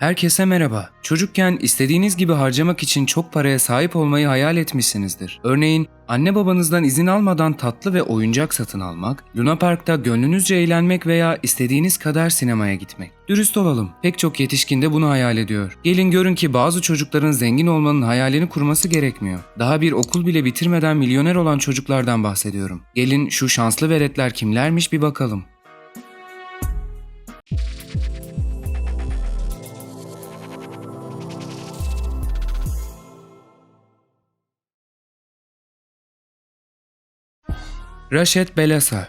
Herkese merhaba. Çocukken istediğiniz gibi harcamak için çok paraya sahip olmayı hayal etmişsinizdir. Örneğin anne babanızdan izin almadan tatlı ve oyuncak satın almak, Luna Park'ta gönlünüzce eğlenmek veya istediğiniz kadar sinemaya gitmek. Dürüst olalım, pek çok yetişkin de bunu hayal ediyor. Gelin görün ki bazı çocukların zengin olmanın hayalini kurması gerekmiyor. Daha bir okul bile bitirmeden milyoner olan çocuklardan bahsediyorum. Gelin şu şanslı veletler kimlermiş bir bakalım. Raşet Belasa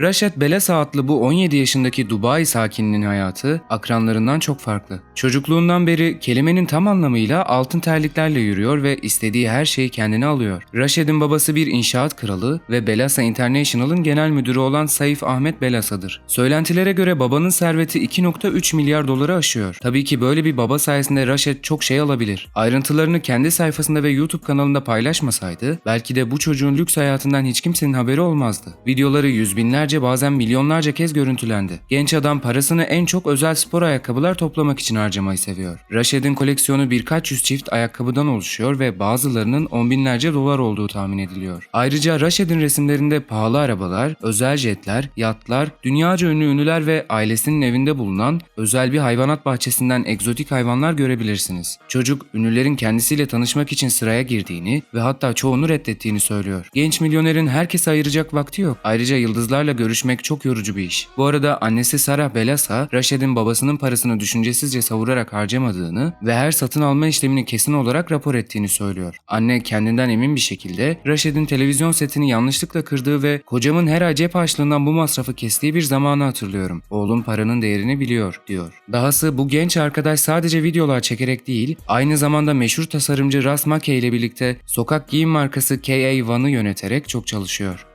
Raşet Belasa adlı bu 17 yaşındaki Dubai sakininin hayatı akranlarından çok farklı. Çocukluğundan beri kelimenin tam anlamıyla altın terliklerle yürüyor ve istediği her şeyi kendine alıyor. Raşed'in babası bir inşaat kralı ve Belasa International'ın genel müdürü olan Saif Ahmet Belasa'dır. Söylentilere göre babanın serveti 2.3 milyar doları aşıyor. Tabii ki böyle bir baba sayesinde Raşet çok şey alabilir. Ayrıntılarını kendi sayfasında ve YouTube kanalında paylaşmasaydı belki de bu çocuğun lüks hayatından hiç kimsenin haberi olmazdı. Videoları yüz binlerce bazen milyonlarca kez görüntülendi. Genç adam parasını en çok özel spor ayakkabılar toplamak için harcamayı seviyor. Raşed'in koleksiyonu birkaç yüz çift ayakkabıdan oluşuyor ve bazılarının on binlerce dolar olduğu tahmin ediliyor. Ayrıca Raşed'in resimlerinde pahalı arabalar, özel jetler, yatlar, dünyaca ünlü ünlüler ve ailesinin evinde bulunan özel bir hayvanat bahçesinden egzotik hayvanlar görebilirsiniz. Çocuk ünlülerin kendisiyle tanışmak için sıraya girdiğini ve hatta çoğunu reddettiğini söylüyor. Genç milyonerin herkese ayıracak vakti yok. Ayrıca yıldızlarla görüşmek çok yorucu bir iş. Bu arada annesi Sarah Belasa, Raşed'in babasının parasını düşüncesizce savurarak harcamadığını ve her satın alma işlemini kesin olarak rapor ettiğini söylüyor. Anne kendinden emin bir şekilde Raşed'in televizyon setini yanlışlıkla kırdığı ve kocamın her ay cep harçlığından bu masrafı kestiği bir zamanı hatırlıyorum. Oğlum paranın değerini biliyor, diyor. Dahası bu genç arkadaş sadece videolar çekerek değil, aynı zamanda meşhur tasarımcı Ras Make ile birlikte sokak giyim markası KA One'ı yöneterek çok çalışıyor.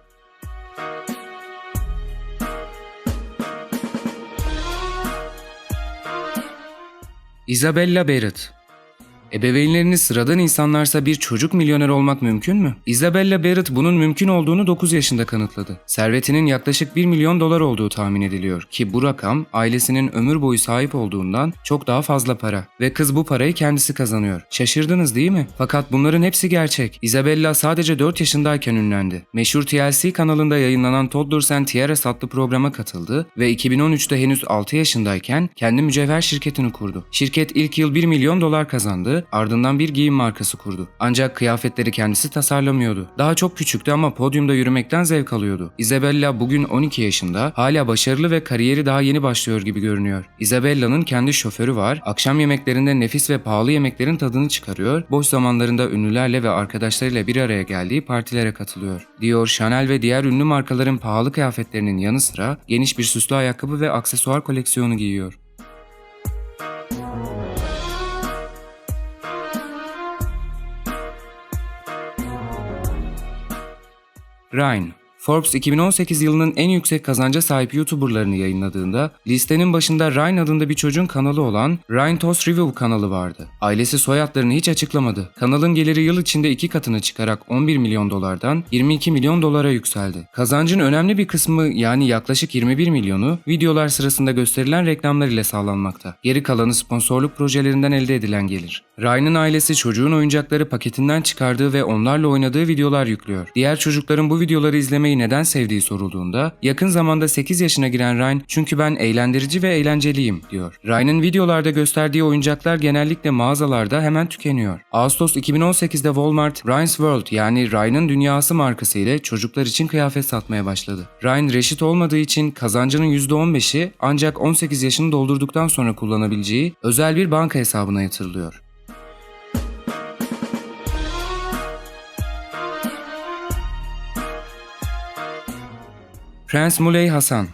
Isabella Barrett Ebeveynleriniz sıradan insanlarsa bir çocuk milyoner olmak mümkün mü? Isabella Barrett bunun mümkün olduğunu 9 yaşında kanıtladı. Servetinin yaklaşık 1 milyon dolar olduğu tahmin ediliyor ki bu rakam ailesinin ömür boyu sahip olduğundan çok daha fazla para. Ve kız bu parayı kendisi kazanıyor. Şaşırdınız değil mi? Fakat bunların hepsi gerçek. Isabella sadece 4 yaşındayken ünlendi. Meşhur TLC kanalında yayınlanan Toddlers and Tiaras adlı programa katıldı ve 2013'te henüz 6 yaşındayken kendi mücevher şirketini kurdu. Şirket ilk yıl 1 milyon dolar kazandı ardından bir giyim markası kurdu. Ancak kıyafetleri kendisi tasarlamıyordu. Daha çok küçüktü ama podyumda yürümekten zevk alıyordu. Isabella bugün 12 yaşında, hala başarılı ve kariyeri daha yeni başlıyor gibi görünüyor. Isabella'nın kendi şoförü var, akşam yemeklerinde nefis ve pahalı yemeklerin tadını çıkarıyor, boş zamanlarında ünlülerle ve arkadaşlarıyla bir araya geldiği partilere katılıyor. Dior, Chanel ve diğer ünlü markaların pahalı kıyafetlerinin yanı sıra geniş bir süslü ayakkabı ve aksesuar koleksiyonu giyiyor. Ryan Forbes 2018 yılının en yüksek kazanca sahip YouTuber'larını yayınladığında listenin başında Ryan adında bir çocuğun kanalı olan Ryan Toast Review kanalı vardı. Ailesi soyadlarını hiç açıklamadı. Kanalın geliri yıl içinde iki katına çıkarak 11 milyon dolardan 22 milyon dolara yükseldi. Kazancın önemli bir kısmı yani yaklaşık 21 milyonu videolar sırasında gösterilen reklamlar ile sağlanmakta. Geri kalanı sponsorluk projelerinden elde edilen gelir. Ryan'ın ailesi çocuğun oyuncakları paketinden çıkardığı ve onlarla oynadığı videolar yüklüyor. Diğer çocukların bu videoları izlemeyi neden sevdiği sorulduğunda yakın zamanda 8 yaşına giren Ryan çünkü ben eğlendirici ve eğlenceliyim diyor. Ryan'ın videolarda gösterdiği oyuncaklar genellikle mağazalarda hemen tükeniyor. Ağustos 2018'de Walmart Ryan's World yani Ryan'ın dünyası markası ile çocuklar için kıyafet satmaya başladı. Ryan reşit olmadığı için kazancının %15'i ancak 18 yaşını doldurduktan sonra kullanabileceği özel bir banka hesabına yatırılıyor. Prens Muley Hasan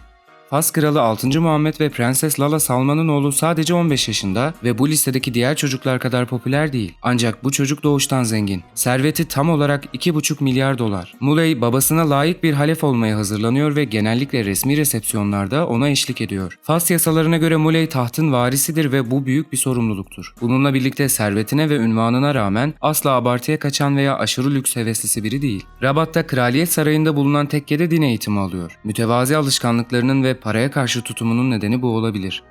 Fas Kralı 6. Muhammed ve Prenses Lala Salman'ın oğlu sadece 15 yaşında ve bu listedeki diğer çocuklar kadar popüler değil. Ancak bu çocuk doğuştan zengin. Serveti tam olarak 2,5 milyar dolar. Muley babasına layık bir halef olmaya hazırlanıyor ve genellikle resmi resepsiyonlarda ona eşlik ediyor. Fas yasalarına göre Muley tahtın varisidir ve bu büyük bir sorumluluktur. Bununla birlikte servetine ve ünvanına rağmen asla abartıya kaçan veya aşırı lüks heveslisi biri değil. Rabat'ta Kraliyet Sarayı'nda bulunan tekkede din eğitimi alıyor. Mütevazi alışkanlıklarının ve paraya karşı tutumunun nedeni bu olabilir.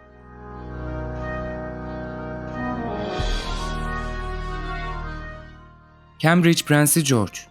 Cambridge Prensi George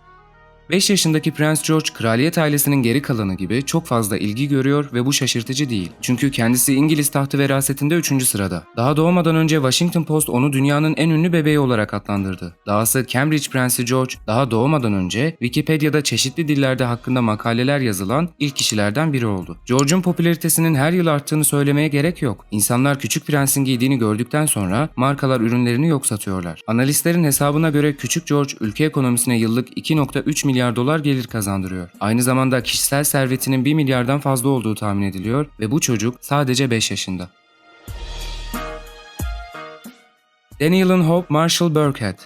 5 yaşındaki Prens George kraliyet ailesinin geri kalanı gibi çok fazla ilgi görüyor ve bu şaşırtıcı değil. Çünkü kendisi İngiliz tahtı verasetinde 3. sırada. Daha doğmadan önce Washington Post onu dünyanın en ünlü bebeği olarak adlandırdı. Dahası Cambridge Prensi George daha doğmadan önce Wikipedia'da çeşitli dillerde hakkında makaleler yazılan ilk kişilerden biri oldu. George'un popülaritesinin her yıl arttığını söylemeye gerek yok. İnsanlar Küçük Prens'in giydiğini gördükten sonra markalar ürünlerini yok satıyorlar. Analistlerin hesabına göre Küçük George ülke ekonomisine yıllık 2.3 milyar dolar gelir kazandırıyor. Aynı zamanda kişisel servetinin 1 milyardan fazla olduğu tahmin ediliyor ve bu çocuk sadece 5 yaşında. Daniel'ın Hope Marshall Burkhead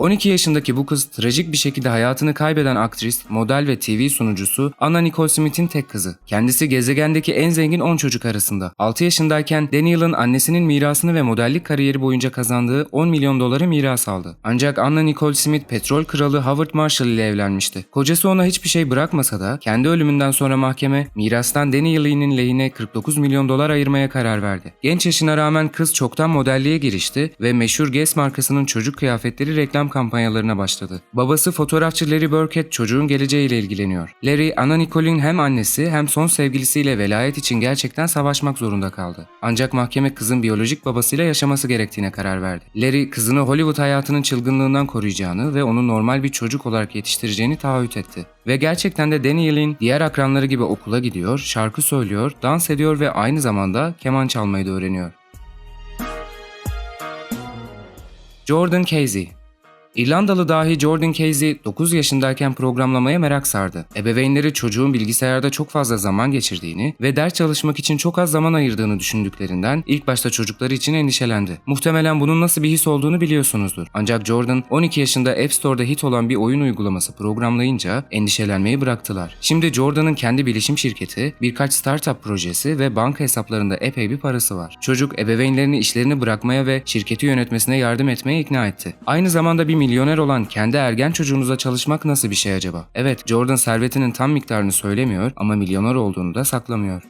12 yaşındaki bu kız trajik bir şekilde hayatını kaybeden aktris, model ve TV sunucusu Anna Nicole Smith'in tek kızı. Kendisi gezegendeki en zengin 10 çocuk arasında. 6 yaşındayken Daniel'ın annesinin mirasını ve modellik kariyeri boyunca kazandığı 10 milyon doları miras aldı. Ancak Anna Nicole Smith petrol kralı Howard Marshall ile evlenmişti. Kocası ona hiçbir şey bırakmasa da kendi ölümünden sonra mahkeme mirastan Daniel'in lehine 49 milyon dolar ayırmaya karar verdi. Genç yaşına rağmen kız çoktan modelliğe girişti ve meşhur Guess markasının çocuk kıyafetleri reklam kampanyalarına başladı. Babası fotoğrafçı Larry Burkett çocuğun geleceğiyle ilgileniyor. Larry, Anna Nicole'in hem annesi hem son sevgilisiyle velayet için gerçekten savaşmak zorunda kaldı. Ancak mahkeme kızın biyolojik babasıyla yaşaması gerektiğine karar verdi. Larry, kızını Hollywood hayatının çılgınlığından koruyacağını ve onu normal bir çocuk olarak yetiştireceğini taahhüt etti. Ve gerçekten de Daniel'in diğer akranları gibi okula gidiyor, şarkı söylüyor, dans ediyor ve aynı zamanda keman çalmayı da öğreniyor. Jordan Casey İrlandalı dahi Jordan Casey 9 yaşındayken programlamaya merak sardı. Ebeveynleri çocuğun bilgisayarda çok fazla zaman geçirdiğini ve ders çalışmak için çok az zaman ayırdığını düşündüklerinden ilk başta çocukları için endişelendi. Muhtemelen bunun nasıl bir his olduğunu biliyorsunuzdur. Ancak Jordan 12 yaşında App Store'da hit olan bir oyun uygulaması programlayınca endişelenmeyi bıraktılar. Şimdi Jordan'ın kendi bilişim şirketi, birkaç startup projesi ve banka hesaplarında epey bir parası var. Çocuk ebeveynlerini işlerini bırakmaya ve şirketi yönetmesine yardım etmeye ikna etti. Aynı zamanda bir milyoner olan kendi ergen çocuğunuza çalışmak nasıl bir şey acaba? Evet, Jordan servetinin tam miktarını söylemiyor ama milyoner olduğunu da saklamıyor.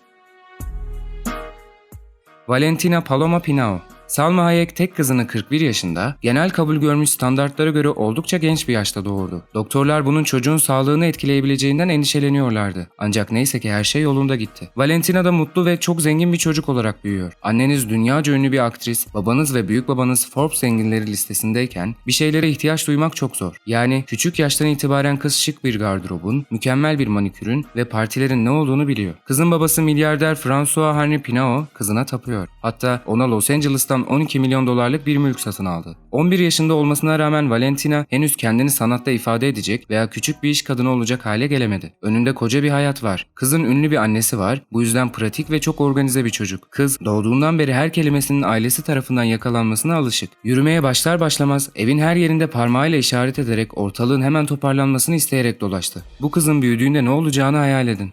Valentina Paloma Pinao Salma Hayek tek kızını 41 yaşında, genel kabul görmüş standartlara göre oldukça genç bir yaşta doğurdu. Doktorlar bunun çocuğun sağlığını etkileyebileceğinden endişeleniyorlardı. Ancak neyse ki her şey yolunda gitti. Valentina da mutlu ve çok zengin bir çocuk olarak büyüyor. Anneniz dünyaca ünlü bir aktris, babanız ve büyük babanız Forbes zenginleri listesindeyken bir şeylere ihtiyaç duymak çok zor. Yani küçük yaştan itibaren kız şık bir gardırobun, mükemmel bir manikürün ve partilerin ne olduğunu biliyor. Kızın babası milyarder François Henri Pinot kızına tapıyor. Hatta ona Los Angeles'tan 12 milyon dolarlık bir mülk satın aldı. 11 yaşında olmasına rağmen Valentina henüz kendini sanatta ifade edecek veya küçük bir iş kadını olacak hale gelemedi. Önünde koca bir hayat var. Kızın ünlü bir annesi var. Bu yüzden pratik ve çok organize bir çocuk. Kız doğduğundan beri her kelimesinin ailesi tarafından yakalanmasına alışık. Yürümeye başlar başlamaz evin her yerinde parmağıyla işaret ederek ortalığın hemen toparlanmasını isteyerek dolaştı. Bu kızın büyüdüğünde ne olacağını hayal edin.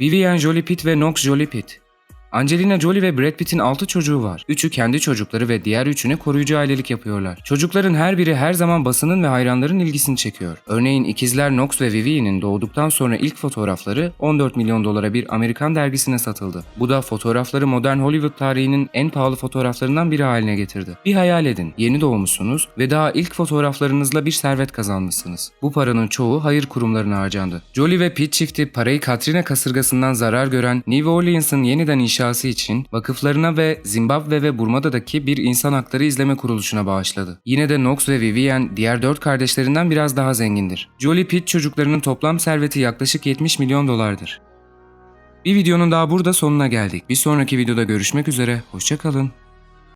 Vivian Jolie Pitt ve Knox Jolie Pitt Angelina Jolie ve Brad Pitt'in 6 çocuğu var. Üçü kendi çocukları ve diğer üçüne koruyucu ailelik yapıyorlar. Çocukların her biri her zaman basının ve hayranların ilgisini çekiyor. Örneğin ikizler Knox ve Vivian'in doğduktan sonra ilk fotoğrafları 14 milyon dolara bir Amerikan dergisine satıldı. Bu da fotoğrafları modern Hollywood tarihinin en pahalı fotoğraflarından biri haline getirdi. Bir hayal edin, yeni doğmuşsunuz ve daha ilk fotoğraflarınızla bir servet kazanmışsınız. Bu paranın çoğu hayır kurumlarına harcandı. Jolie ve Pitt çifti parayı Katrina kasırgasından zarar gören New Orleans'ın yeniden inşa inşası için vakıflarına ve Zimbabwe ve Burmada'daki bir insan hakları izleme kuruluşuna bağışladı. Yine de Knox ve Vivian diğer dört kardeşlerinden biraz daha zengindir. Jolie Pitt çocuklarının toplam serveti yaklaşık 70 milyon dolardır. Bir videonun daha burada sonuna geldik. Bir sonraki videoda görüşmek üzere, hoşçakalın.